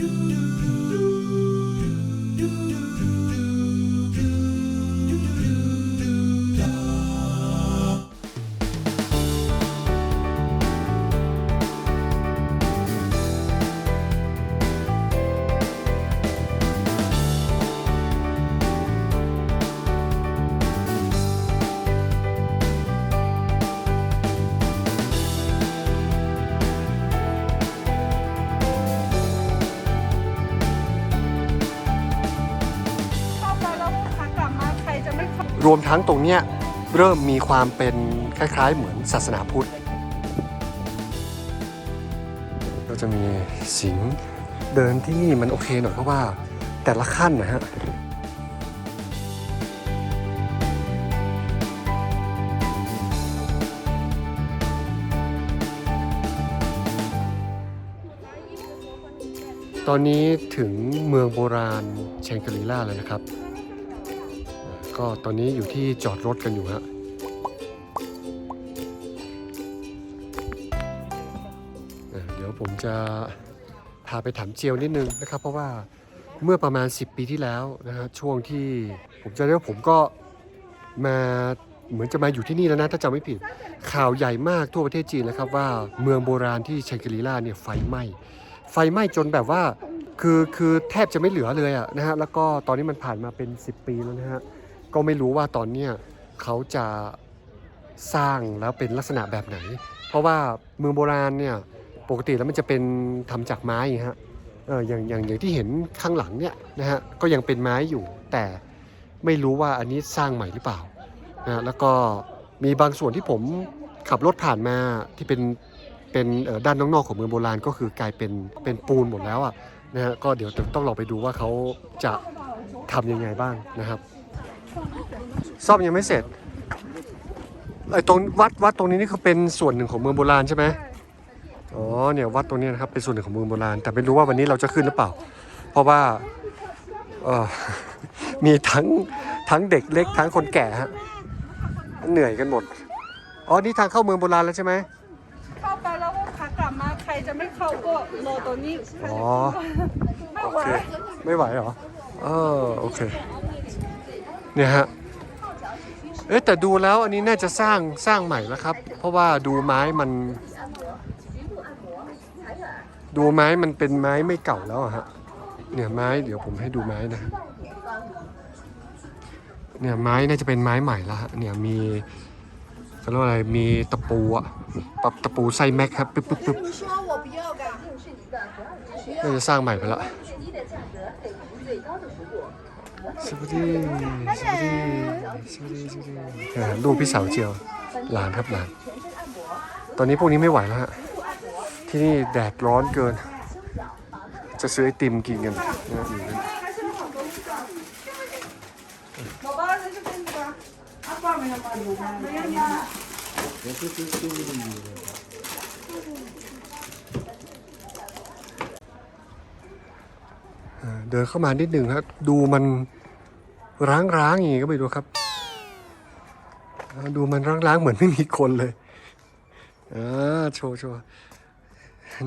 เข้ วมทั้งตรงเนี้ยเริ่มมีความเป็นคล้ายๆ เหมือนศาสนาพุทธ ก็จะมีสิงห์เดินที่นี่มันโอเคหน่อยเพราะว่าแต่ละขั้นนะฮะตอนนี้ถึงเมืองโบราณเชงกรีล่าเลยนะครับ ก็ตอนนี้อยู่ที่จอดรถกันอยู่ฮะเดี๋ยวผมจะพาไปถามเจียวนิดนึงนะครับ เพราะว่าเมื่อประมาณ 10 ปีที่แล้วนะฮะช่วงที่ผมจะได้ว่าผมก็มาเหมือนจะมาอยู่ที่นี่แล้วนะถ้าจำไม่ผิดข่าวใหญ่มากทั่วประเทศจีนนะครับว่าเมืองโบราณที่เชงกรีล่าเนี่ยไฟไหม้ไฟไหม้จนแบบว่าคือคือแทบจะไม่เหลือเลยอะนะฮะแล้วก็ตอนนี้มันผ่านมาเป็น 10 ปีแล้วนะฮะ ก็ไม่รู้ว่าตอนเนี้ยเขาจะสร้างแล้วเป็นลักษณะแบบไหน เพราะว่าเมืองโบราณเนี่ยปกติแล้วมันจะเป็นทำจากไม้ฮะเอออย่างอย่างอย่างที่เห็นข้างหลังเนี่ยนะฮะก็ยังเป็นไม้อยู่ แต่ไม่รู้ว่าอันนี้สร้างใหม่หรือเปล่านะฮะแล้วก็มีบางส่วนที่ผมขับรถผ่านมาที่เป็นเป็นด้านนอกๆของเมืองโบราณก็คือกลายเป็นเป็นปูนหมดแล้วอะนะฮะก็เดี๋ยวต้องลองไปดูว่าเขาจะทำยังไงบ้างนะครับ ซ่อมยังไม่เสร็จไอ้ตรงวัดวัดตรงนี้นี่คือเป็นส่วนหนึ่งของเมืองโบราณใช่ไหมอ๋อเนี่ยวัดตรงนี้นะครับเป็นส่วนหนึ่งของเมืองโบราณ แต่ไม่รู้ว่าวันนี้เราจะขึ้นหรือเปล่า เพราะว่าเออมีทั้งทั้งเด็กเล็กทั้งคนแก่ฮะเหนื่อยกันหมดอ๋อนี่ทางเข้าเมืองโบราณแล้วใช่ไหมเข้าไปแล้วขากลับมาใครจะไม่เข้าก็รอตัวนี้ใครจะอ๋อไม่โอไหวเคไม่ไหวเหรอเออโอเค เนี่ยฮะเอ๊ะแต่ดูแล้วอันนี้น่าจะสร้างสร้างใหม่แล้วครับ เพราะว่าดูไม้มัน ดูไม้มันเป็นไม้ไม่เก่าแล้วฮะเนี่ยไม้เดี๋ยวผมให้ดูไม้นะเนี่ยไม้น่าจะเป็นไม้ใหม่แล้วเนี่ยมีเขาเรียกอะไรมีตะปูอะปับตะปูไส้แม็กครับปึ๊บปึ๊บปึ๊บน่าจะสร้างใหม่ไปละ สวัสดีสวัสดีสวัสดีสวัสดีอ่าลูกพี่สาวเจียวหลานครับหลาน ตอนนี้พวกนี้ไม่ไหวแล้วฮะที่นี่แดดร้อนเกิน จะซื้อไอติมกินกันนะอยู่นเดินเข้ามานิดหนึ่งฮะดูมัน ร้างๆอย่างนี้ก็ไปดูครับ ดูมันร้างๆเหมือนไม่มีคนเลยอ่าโชว์โชว์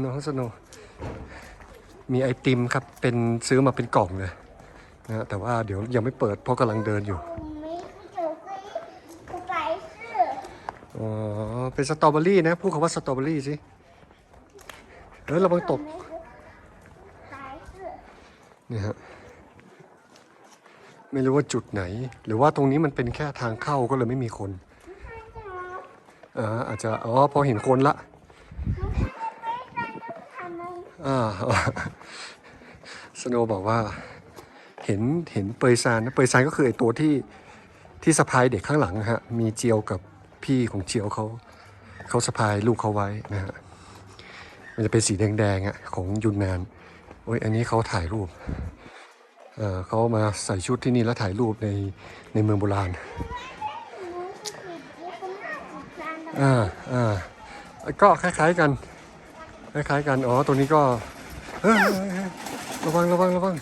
น้องสโนมีไอติมครับ เป็นซื้อมาเป็นกล่องเลยนะแต่ว่าเดี๋ยวยังไม่เปิดเพราะกำลังเดินอยู่อ๋อเป็นสตรอเบอรี่นะพูดคำว่าสตรอเบอรี่สิเฮ้ยระวังตกนี่ฮะ ไม่รู้ว่าจุดไหน หรือว่าตรงนี้มันเป็นแค่ทางเข้าก็เลยไม่มีคนอ่าอาจจะอ๋อพอเห็นคนละอ่าสโนว์บอกว่า เห็นเห็นเปยซานนะเปยซานก็คือไอตัวที่ที่สะพายเด็กข้างหลังนะฮะมีเจียวกับพี่ของเจียวเขาเขาสะพายลูกเขาไว้นะฮะมันจะเป็นสีแดงๆอะของยุนนานโอ้ยอันนี้เขาถ่ายรูป เขามาใส่ชุดที่นี่แล้วถ่ายรูปในในเมืองโบราณอ่าอ่าก็คล้ายๆกัน คล้ายๆกัน อ๋อตรงนี้ก็ระวังระวังระวัง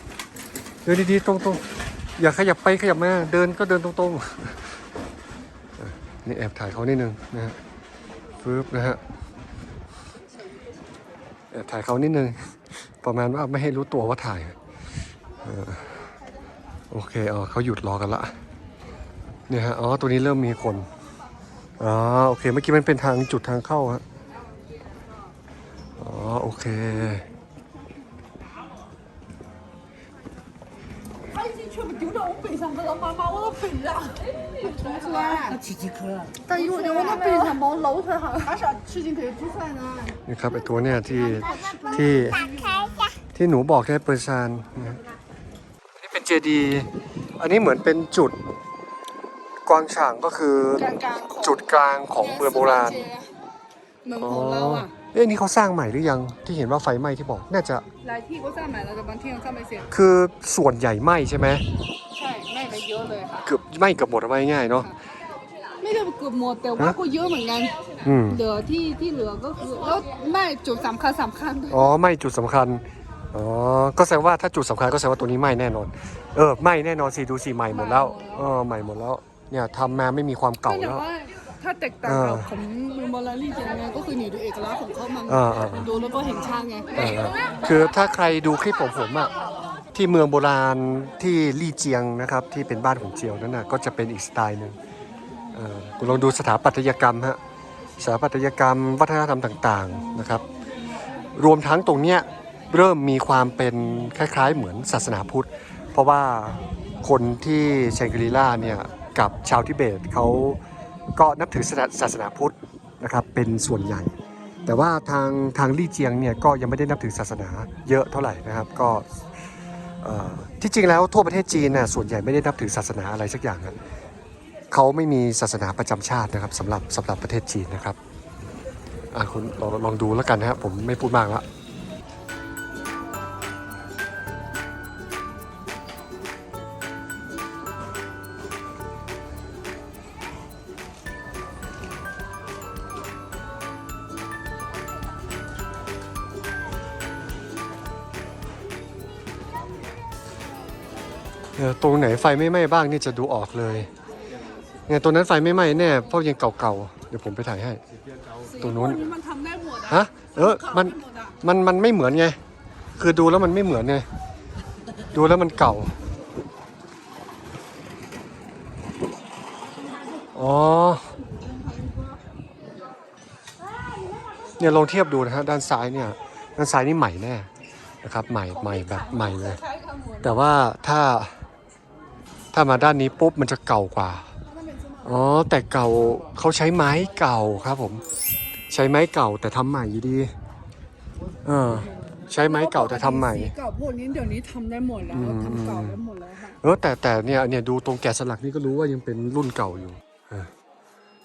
เดินดีๆ ตรงๆ อย่าขยับไปขยับมา เดินก็เดินตรงๆ นี่แอบถ่ายเขานิดนึงนะฮะฟึบนะฮะ แอบถ่ายเขานิดนึง ประมาณว่าไม่ให้รู้ตัวว่าถ่าย โอเคอ๋อเขาหยุดรอกันละเนี่ยฮะอ๋อตัวนี้เริ่มมีคนอ๋อโอเคเมื่อกี้มันเป็นทางจุดทางเข้าฮะอ๋อโอเค 他一进去不丢到我背上，不知道妈妈我的背上，吐出来。几几颗？但有的我的背上把我捞出来哈，马上吃进去煮出来呢。 นี่ครับไอตัวเนี่ยที่ที่ 打开一下。 ที่หนูบอกใช่ไหมเปอร์ซานนะอันนี้เป็นเจ จดีย์อันนี้เหมือนเป็นจุดกวางฉางก็คืออจุดกลางของเมืองโบราณเมืองอเราอะเอ๊ะนี่เขาสร้างใหม่หรือยังที่เห็นว่าไฟไหม้ที่บอก น่าจะหลายที่ก็สร้างใหม่แล้วแต่บางที่ยังสร้างไม่เสร็จคือส่วนใหญ่ไหม้ใช่ไหมใช่ไหม่ไปเยอะเลยค่ะ เกือบไหม้เกือบหมดเอาไว้ง่ายเนาะ ไม่ได้เกือบหมดแต่ว่าก็เยอะเหมือนกันเหลือที่ที่เหลือก็คือแล้วไหม่จุดสำคัญสำคัญด้ยอ๋อไหม้จุดสำคัญ อ๋อ ก็แสดงว่าถ้าจุดสำคัญก็แสดงว่าตัวนี้ไหม้แน่นอน เออไหม้แน่นอนสิดูสิใหม่หมดแล้วเออใหม่หมดแล้ว เนี่ยทำมาไม่มีความเก่าแต่แล้ว ว่าถ้าแตกต่างเอกับอของเมืองโบราณนี่จะยังไงก็คือหนีดูเอกลักษณ์ของเขามันเออเออ ดูแล้วก็เห็นช่างไงเออคือถ้าใครดูคลิปของผมอะที่เมืองโบราณที่ลี่เจียงนะครับที่เป็นบ้านของเจียวนั่นน่ะก็จะเป็นอีกสไตล์หนึ่งเออคุณลองดูสถาปัตยกรรมฮะสถาปัตยกรรมวัฒนธรรมต่างๆนะครับ รวมทั้งตรงเนี้ย เริ่มมีความเป็นคล้ายๆ เหมือนศาสนาพุทธ เพราะว่าคนที่เชงกรีล่าเนี่ยกับชาวทิเบตเขาก็นับถือศาสนาพุทธนะครับเป็นส่วนใหญ่ แต่ว่าทางทางลี่เจียงเนี่ยก็ยังไม่ได้นับถือศาสนาเยอะเท่าไหร่นะครับก็ที่จริงแล้วทั่วประเทศจีนน่ะส่วนใหญ่ไม่ได้นับถือศาสนาอะไรสักอย่างนะเขาไม่มีศาสนาประจำชาตินะครับสำหรับสำหรับประเทศจีนนะครับอะคุณลองลองดูแล้วกันนะครับผมไม่พูดมากและ ตรงไหนไฟไม่ไหม้บ้างนี่จะดูออกเลยเนี่ยตรงนั้นไฟไม่ไหม้แน่เพราะยังเก่าๆ เดี๋ยวผมไปถ่ายให้ ตรงนู้นมันทำได้หมดฮะ เออ มันมัน มันไม่เหมือนไง คือดูแล้วมันไม่เหมือนไง ดูแล้วมันเก่า อ๋อ เนี่ยลองเทียบดูนะฮะด้านซ้ายเนี่ย ด้านซ้ายนี่ใหม่แน่นะครับ ใหม่ ใหม่แบบใหม่เลย แต่ว่าถ้า ถ้ามาด้านนี้ปุ๊บมันจะเก่ากว่า อ๋อ แต่เก่าเขาใช้ไม้เก่าครับผม ใช้ไม้เก่าแต่ทำใหม่อยู่ดีเออใช้ไม้เก่าแต่ทำใหม่สีเก่าพวกนี้เดี๋ยวนี้ทำได้หมดแล้วอืมทำเก่าได้หมดแล้วค่ะเออแต่แต่เนี่ยเนี่ยดูตรงแกะสลักนี่ก็รู้ว่ายังเป็นรุ่นเก่าอยู่เออ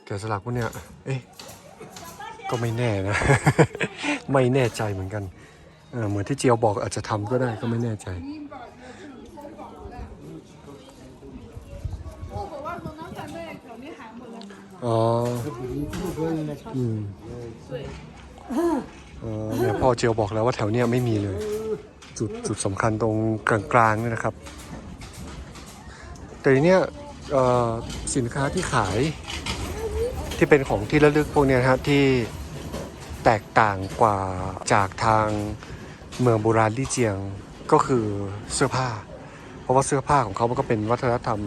แกะสลักพวกเนี้ยเอ๊ะก็ไม่แน่นะ ไม่แน่ใจเหมือนกันเออเหมือนที่เจียวบอกอาจจะทำก็ได้ก็ไม่แน่ใจ โอ้บอกว่าตรงนั้นแต่แม่แถวนี้หายหมดเลย อ๋อ อืมเออเนี่ยพ่อเจียวบอกแล้วว่าแถวเนี้ยไม่มีเลย จุดจุดสำคัญตรงกลางๆเนี่ยนะครับ แต่ทีเนี้ยเอ่อสินค้าที่ขายที่เป็นของที่ระลึกพวกเนี้ยนะฮะที่แตกต่างกว่าจากทางเมืองโบราณลี่เจียงก็คือเสื้อผ้า เพราะว่าเสื้อผ้าของเขามันก็เป็นวัฒนธรรม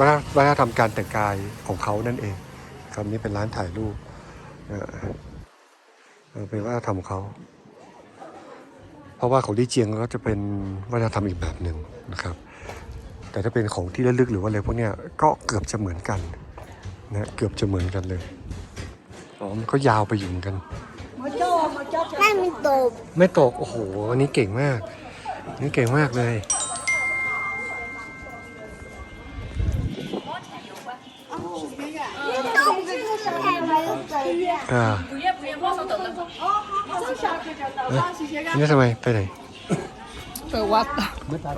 วัฒนธรรมการแต่งกายของเขานั่นเองครับนี้เป็นร้านถ่ายรูปเป็นวัฒนธรรมเขา เพราะว่าของที่เจียงก็จะเป็นวัฒนธรรมอีกแบบหนึ่งนะครับ แต่ถ้าเป็นของที่รลึกหรือว่าอะไรพวกนี้ก็เกือบจะเหมือนกันนะเกือบจะเหมือนกันเลยอ๋อมันก็ยาวไปอยู่เหนกันไม่ตกไม่ตกโอ้โหอันนี้เก่งมาก นี่เก่งมากเลย ค่ะนี่ทำไมไปไหนไปวัด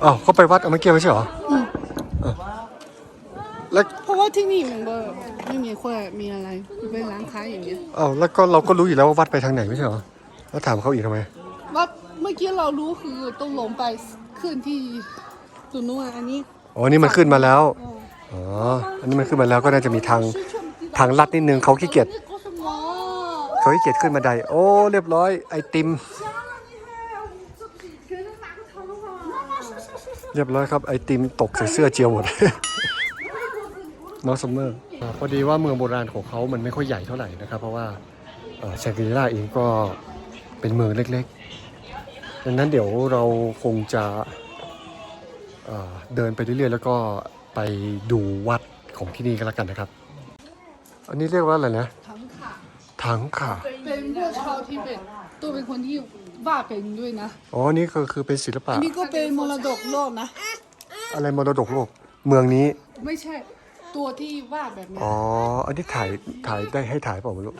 อ๋อเขาไปวัดเอาไม่เกี่ยวไม่ใช่หรอแล้วเพราะว่าที่นี่มันก็ไม่มีค่อนมีอะไรเป็นร้านค้าอย่างเงี้ยอ๋อแล้วก็เราก็รู้อยู่แล้วว่าวัดไปทางไหนไม่ใช่หรอแล้วถามเขาอีกทำไมวัดเมื่อกี้เรารู้คือต้องลงไปขึ้นที่ตุนนัวอันนี้อ๋อนี่มันขึ้นมาแล้วอ๋ออันนี้มันขึ้นมาแล้วก็น่าจะมีทางทางลัดนิดนึงเขาขี้เกียจ เขาขี้เกียจขึ้นมาไดโอ้ เรียบร้อย ไอติม เรียบร้อยครับ ไอติมตกใส่เสื้อเจียวหมด น้องซัมเมอร์พอดีว่าเมืองโบราณของเขามันไม่ค่อยใหญ่เท่าไหร่นะครับ เพราะว่าแชงกรีล่าเองก็เป็นเมืองเล็กๆดังนั้นเดี๋ยวเราคงจะเอ่อเดินไปเรื่อยๆ แล้วก็ไปดูวัดของที่นี่กันแล้วกันนะครับ อันนี้เรียกว่าอะไรนะ ถังค่ะถังค่ะ เป็นพวกชาวทิเบตตัวเป็นคนที่วาดเป็นด้วยนะ อ๋อ นี่ก็คือเป็นศิลปะอันนี้ก็เป็นมรดกโลกนะ อะไรมรดกโลก เมืองนี้ ไม่ใช่ ตัวที่วาดแบบนี้อ๋อ อันนี้ถ่าย ถ่ายได้ให้ถ่ายเปล่าไม่รู้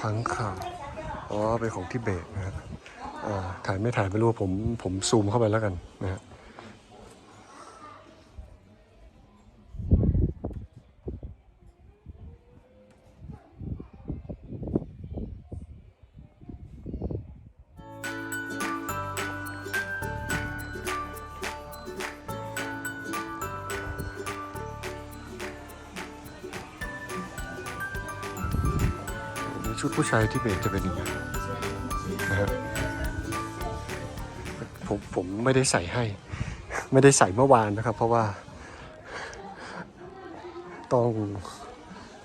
ทั้งข่าวอ๋อ เป็นของทิเบตนะฮะอ่าถ่ายไม่ถ่ายไม่รู้ผม ผมซูมเข้าไปแล้วกันนะฮะ ชุดผู้ชายที่เบตจะเป็นอย่างนี้นะฮะผมผมไม่ได้ใส่ให้ ไม่ได้ใส่เมื่อวานนะครับ เพราะว่า ต้อง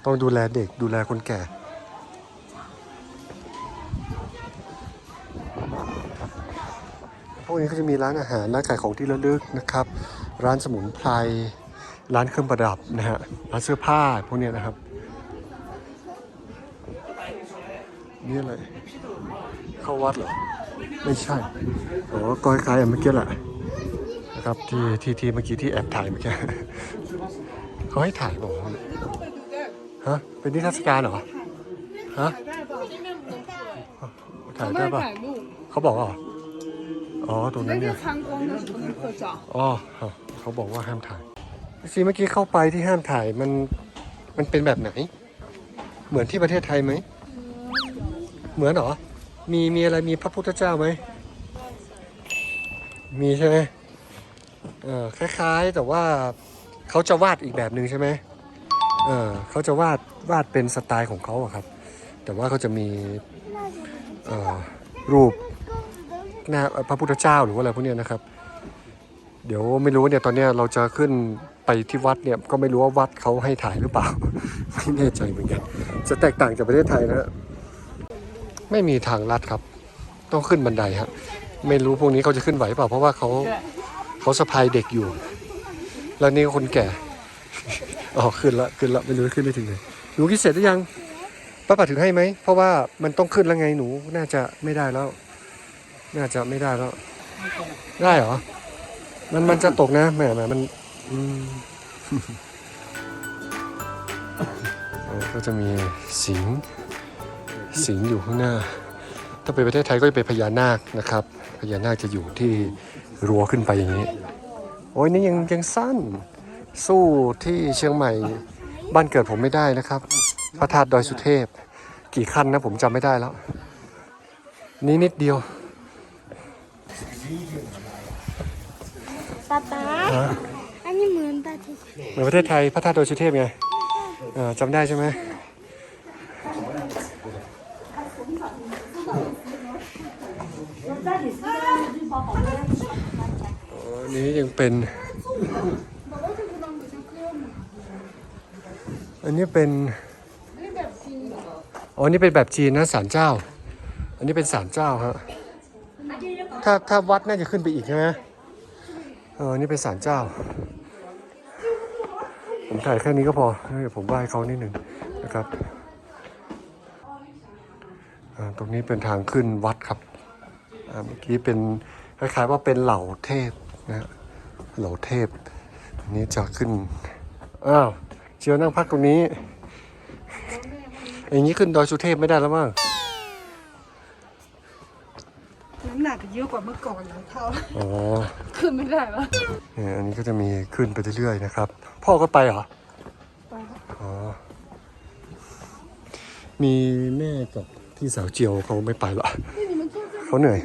ต้องดูแลเด็กดูแลคนแก่พวกนี้ก็จะมีร้านอาหารร้านขายของที่ระลึกนะครับ ร้านสมุนไพรร้านเครื่องประดับนะฮะร้านเสื้อผ้าพวกนี้นะครับ นี่อะไร เข้าวัดเหรอ ไม่ใช่ โอก็คล้ายๆเมื่อกี้แหละนะครับที่ที่ที่เมื่อกี้ที่แอบถ่ายเมื่อกี้เขาให้ถ่ายบอกฮะ เป็นนิทรรศการเหรอ ฮะ ถ่ายได้ปะเขาบอกว่าอ๋อ ตรงนี้เนี่ยอ๋อเขาบอกว่าห้ามถ่ายซีเมื่อกี้เข้าไปที่ห้ามถ่ายมันมันเป็นแบบไหน เหมือนที่ประเทศไทยไหม เหมือนเหรอ มีมีอะไรมีพระพุทธเจ้าไหม มีใช่ไหมเออคล้ายๆ แต่ว่าเขาจะวาดอีกแบบหนึ่งใช่ไหมเออเขาจะวาดวาดเป็นสไตล์ของเขาอะครับ แต่ว่าเขาจะมีเออรูปหน้าพระพุทธเจ้าหรือว่าอะไรพวกเนี้ยนะครับ เดี๋ยวไม่รู้เนี่ยตอนเนี้ยเราจะขึ้นไปที่วัดเนี่ยก็ไม่รู้ว่าวัดเขาให้ถ่ายหรือเปล่า ไม่แน่ใจเหมือนกัน จะแตกต่างจากประเทศไทยนะฮะ ไม่มีทางลัดครับ ต้องขึ้นบันไดฮะไม่รู้พวกนี้เขาจะขึ้นไหวเปล่าเพราะว่าเขาเขาสะพายเด็กอยู่ แล้วนี่คนแก่อ๋อขึ้นละขึ้นละไม่รู้ขึ้นได้ถึงไหนหนูกินเสร็จหรือยังป้าป๋าถึงให้ไหมเพราะว่ามันต้องขึ้นแล้วไงหนูน่าจะไม่ได้แล้ว น่าจะไม่ได้แล้ว ได้เหรอ มันมันจะตกนะแหมแหมมันอืมเอก็จะมีสิง สิงห์อยู่ข้างหน้า ถ้าเป็นประเทศไทยก็จะเป็นพญานาคนะครับ พญานาคจะอยู่ที่รั้วขึ้นไปอย่างนี้ โอ้ยนี่ยังยังสั้น สู้ที่เชียงใหม่บ้านเกิดผมไม่ได้นะครับ พระธาตุดอยสุเทพ กี่ขั้นนะผมจำไม่ได้แล้ว นี่นิดเดียวป๊าป๊าฮะอันนี้เหมือนประเทศเหมือนประเทศไทยพระธาตุดอยสุเทพไงเออจำได้ใช่ไหมอ๋ออั นี้ยังเป็น อันนี้เป็นอ๋อนี่เป็นแบบจีนนะศาลเจ้า อันนี้เป็นศาลเจ้าฮะถ้าถ้าวัดน่าจะขึ้นไปอีกใช่ไหมเออนี่เป็นศาลเจ้า ผมถ่ายแค่นี้ก็พอเดี๋ยวผมไหว้เขานิดหนึ่งนะครับตรงนี้เป็นทางขึ้นวัดครับเมื่อกี้เป็นคล้ายๆว่าเป็นเหล่าเทพ นะฮะเหล่าเทพอันนี้จะขึ้น อ้าว เจียวนั่งพักตรงนี้อย่างนี้ขึ้นดอยสุเทพไม่ได้แล้วมั้งน้ำหนักเยอะกว่าเมื่อก่อนหลายเท่าอ๋อขึ้นไม่ได้วะเนี่ยอันนี้ก็จะมีขึ้นไปเรื่อยๆนะครับ พ่อก็ไปเหรอไปครับอ๋อมีแม่กับพี่สาวเจียวเขาไม่ไปหรอกเขาเหนื่อย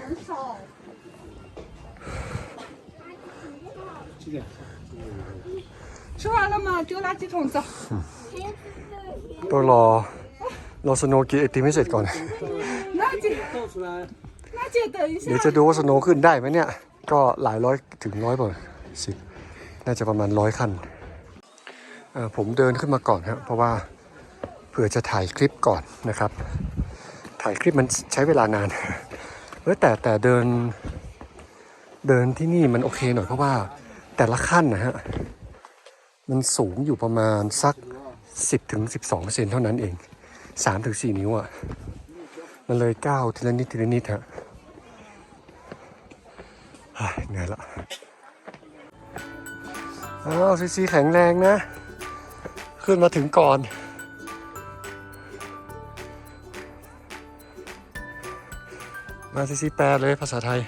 吃完了吗？丢垃圾桶走。 ต้องรอรอสโนว์กินไอติมให้เสร็จก่อน 垃圾，垃圾 姐等一下 เดี๋ยวจะดูว่าสโนว์ขึ้นได้ไหมเนี่ย ก็หลายร้อยถึงร้อยป่ะสิน่าจะประมาณร้อยขั้นเอ่อผมเดินขึ้นมาก่อนครับเพราะว่าเผื่อจะถ่ายคลิปก่อนนะครับ ถ่ายคลิปมันใช้เวลานาน เออแต่แต่เดิน เดินที่นี่มันโอเคหน่อยเพราะว่าแต่ละขั้นนะฮะ มันสูงอยู่ประมาณสัก 10ถึง12เซนเท่านั้นเอง 3 ถึง 4 นิ้วอะ่ะ มันเลยก้าวทีละนิดทีละนิดฮะเหนื่อยละอ้าวซีซีแข็งแรงนะ ขึ้นมาถึงก่อน มาซีซีแปลเลยภาษาไทย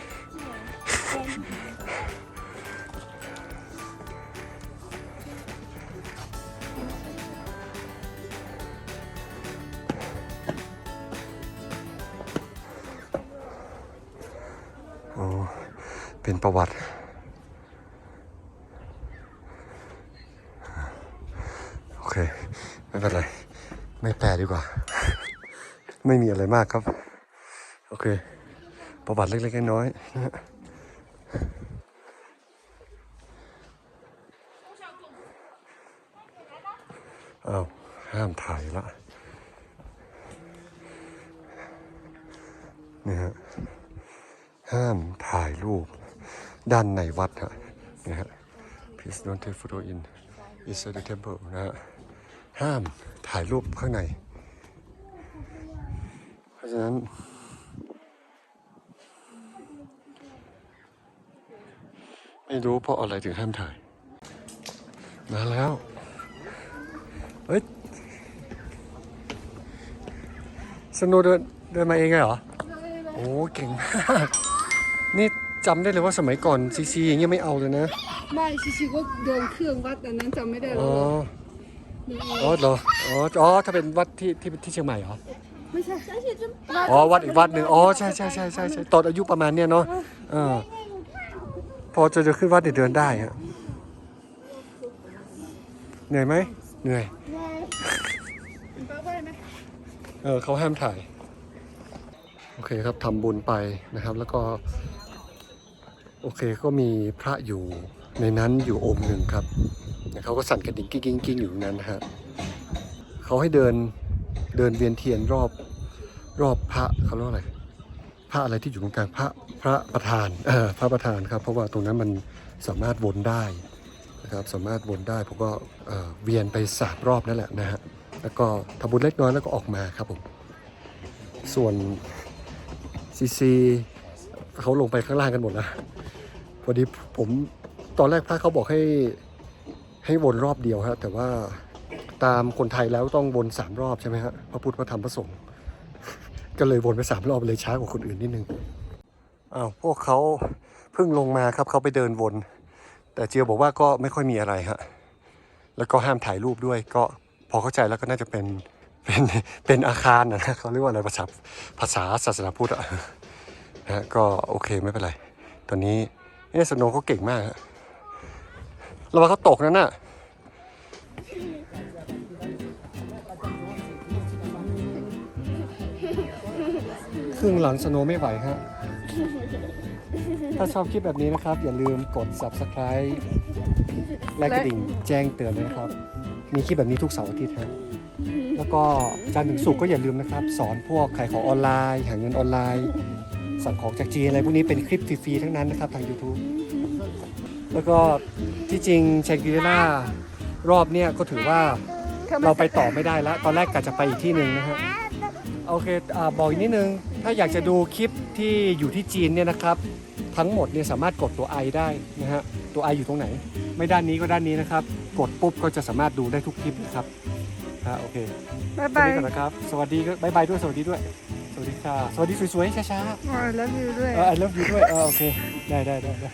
เค ไม่เป็นไร ไม่แปลดีกว่า ไม่มีอะไรมากครับ โอเค ประวัติเล็กๆน้อยๆนะอ้าวห้ามถ่ายละนี่ฮะห้ามถ่ายรูป ด้านในวัดฮะนะฮะ please don't take photo in inside the temple นะฮะ ห้ามถ่ายรูปข้างใน เพราะฉะนั้น ไม่รู้เพราะอะไรถึงห้ามถ่าย มาแล้ว เฮ้ยสโนว์เดินเดินมาเองเลยเหรอ โอ้เก่งมาก นี่จำได้เลยว่าสมัยก่อนซีซีอย่างเงี้ยไม่เอาเลยนะ ไม่ชิชิก็เดินเครื่องวัดอันนั้นจำไม่ได้แล้อ๋ว อ อ๋อเหรออ๋ออ๋อถ้าเป็นวัดที่ที่ที่เชียงใหม่เหรอไม่ใช่อ๋อวัดอีกวัดหนึ่งอ๋อใช่ใช่ใช่ใช่ใช่ตอนอายุประมาณเนี้ยเนาะเออพอจะจะขึ้นวัดเนี่ยเดินได้ฮะเหนื่อยไหมเหนื่อยป้าไหวไหมเออเขาห้ามถ่ายโอเคครับทำบุญไปนะครับแล้วก็ โอเคก็มีพระอยู่ในนั้นอยู่องค์หนึ่งครับ เนี่ยเขาก็สั่นกระดิ่งกิ้งกิ้งกิ้งอยู่นั้นนะฮะเขาให้เดินเดินเวียนเทียนรอบรอบพระเขาเรียกอะไรพระอะไรที่อยู่ตรงกลางพระพระประธานเออพระประธานครับ เพราะว่าตรงนั้นมันสามารถวนได้นะครับสามารถวนได้ผมก็เออเวียนไปสามรอบนั่นแหละนะฮะแล้วก็ทำบุญเล็กน้อยแล้วก็ออกมาครับผมส่วนซีซีเขาลงไปข้างล่างกันหมดแล้วพอดีผมตอนแรกพระเขาบอกให้ ให้วนรอบเดียวฮะแต่ว่าตามคนไทยแล้วต้องวนสามรอบใช่ไหมฮะพระพุทธพระธรรมพระสงฆ์ก็เลยวนไปสามรอบเลยช้ากว่าคนอื่นนิดนึงอ้าวพวกเขาเพิ่งลงมาครับเขาไปเดินวน แต่เจียวบอกว่าก็ไม่ค่อยมีอะไรฮะแล้วก็ห้ามถ่ายรูปด้วย ก็พอเข้าใจแล้วก็น่าจะเป็นเป็นเป็นอาคารนะเขาเรียกว่าอะไรภาษาภาษาศาสนาพุทธอะนะฮะก็โอเคไม่เป็นไร ตอนนี้เนี่ยสโนเขาเก่งมากฮะ ระวังเขาตกนั่นน่ะครึ่งหลังสโนไม่ไหวฮะ ถ้าชอบคลิปแบบนี้นะครับ อย่าลืมกด subscribe และกระดิ่งแจ้งเตือนด้วยนะครับ มีคลิปแบบนี้ทุกเสาร์อาทิตย์ฮะแล้วก็จันทร์ถึงศุกร์ก็อย่าลืมนะครับ สอนพวกขายของออนไลน์ หาเงินออนไลน์ สั่งของจากจีนอะไรพวกนี้เป็นคลิปฟรีๆทั้งนั้นนะครับ ทาง YouTube แล้วก็ที่จริงแชงกรีล่ารอบเนี้ยก็ถือว่าเราไปต่อไม่ได้แล้วตอนแรกกะจะไปอีกที่หนึ่งนะฮะโอเคอาบอกอีกนิดนึง ถ้าอยากจะดูคลิปที่อยู่ที่จีนเนี่ยนะครับ ทั้งหมดเนี่ยสามารถกดตัว I ได้นะฮะตัว I อยู่ตรงไหน ไม่ด้านนี้ก็ด้านนี้นะครับ กดปุ๊บก็จะสามารถดูได้ทุกคลิปนะครับฮะโอเคบ๊ายสวับาสยดีก่อนนะครับ สวัสดีก็บายบายด้วยสวัสดีด้วย สวัสดีค่ะ สวัสดีสวยๆช้าอ๋อแล้ววิวด้วยๆเออ I love you ด้วยเออโอเค ได้ได้ได้ได้